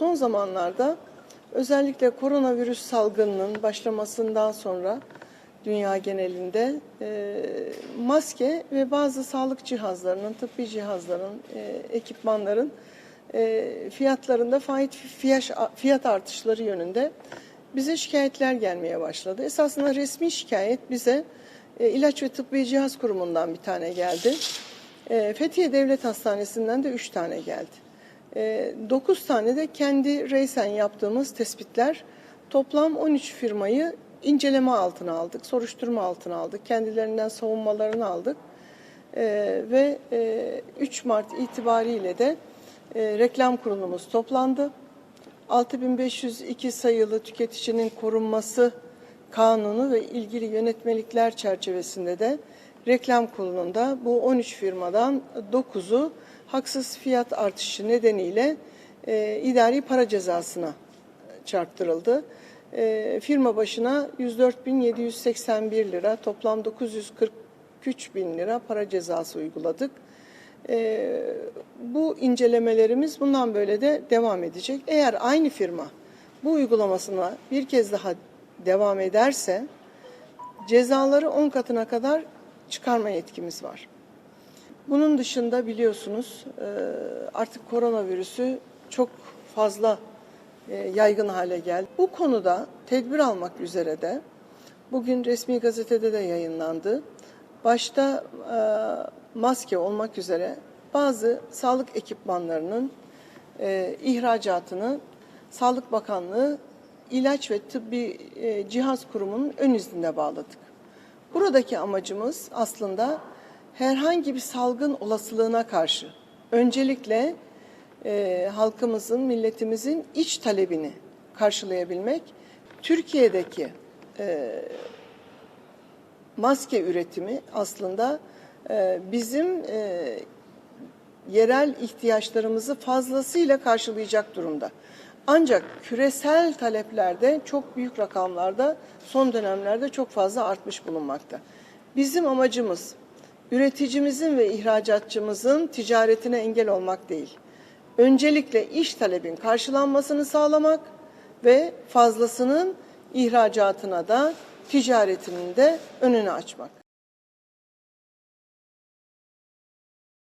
son zamanlarda özellikle koronavirüs salgınının başlamasından sonra dünya genelinde e, maske ve bazı sağlık cihazlarının, tıbbi cihazların, e, ekipmanların e, fiyatlarında fiyat, fiyat artışları yönünde bize şikayetler gelmeye başladı. Esasında resmi şikayet bize e, İlaç ve Tıbbi Cihaz Kurumu'ndan bir tane geldi. E, Fethiye Devlet Hastanesi'nden de üç tane geldi. E, dokuz tane de kendi reysen yaptığımız tespitler. Toplam 13 firmayı inceleme altına aldık, soruşturma altına aldık, kendilerinden savunmalarını aldık. E, ve e, 3 Mart itibariyle de e, reklam kurulumuz toplandı. 6502 sayılı tüketicinin korunması kanunu ve ilgili yönetmelikler çerçevesinde de reklam kurulunda bu 13 firmadan 9'u haksız fiyat artışı nedeniyle e, idari para cezasına çarptırıldı. E, firma başına 104.781 lira toplam 943 bin lira para cezası uyguladık. E, bu incelemelerimiz bundan böyle de devam edecek. Eğer aynı firma bu uygulamasına bir kez daha devam ederse cezaları 10 katına kadar çıkarma yetkimiz var. Bunun dışında biliyorsunuz e, artık koronavirüsü çok fazla e, yaygın hale geldi. Bu konuda tedbir almak üzere de bugün resmi gazetede de yayınlandı. Başta e, maske olmak üzere bazı sağlık ekipmanlarının ihracatını Sağlık Bakanlığı İlaç ve Tıbbi Cihaz Kurumu'nun ön iznine bağladık. Buradaki amacımız aslında herhangi bir salgın olasılığına karşı öncelikle e, halkımızın, milletimizin iç talebini karşılayabilmek, Türkiye'deki e, maske üretimi aslında e, bizim e, yerel ihtiyaçlarımızı fazlasıyla karşılayacak durumda. Ancak küresel taleplerde çok büyük rakamlarda son dönemlerde çok fazla artmış bulunmakta. Bizim amacımız üreticimizin ve ihracatçımızın ticaretine engel olmak değil. Öncelikle iş talebin karşılanmasını sağlamak ve fazlasının ihracatına da ticaretinin de önünü açmak.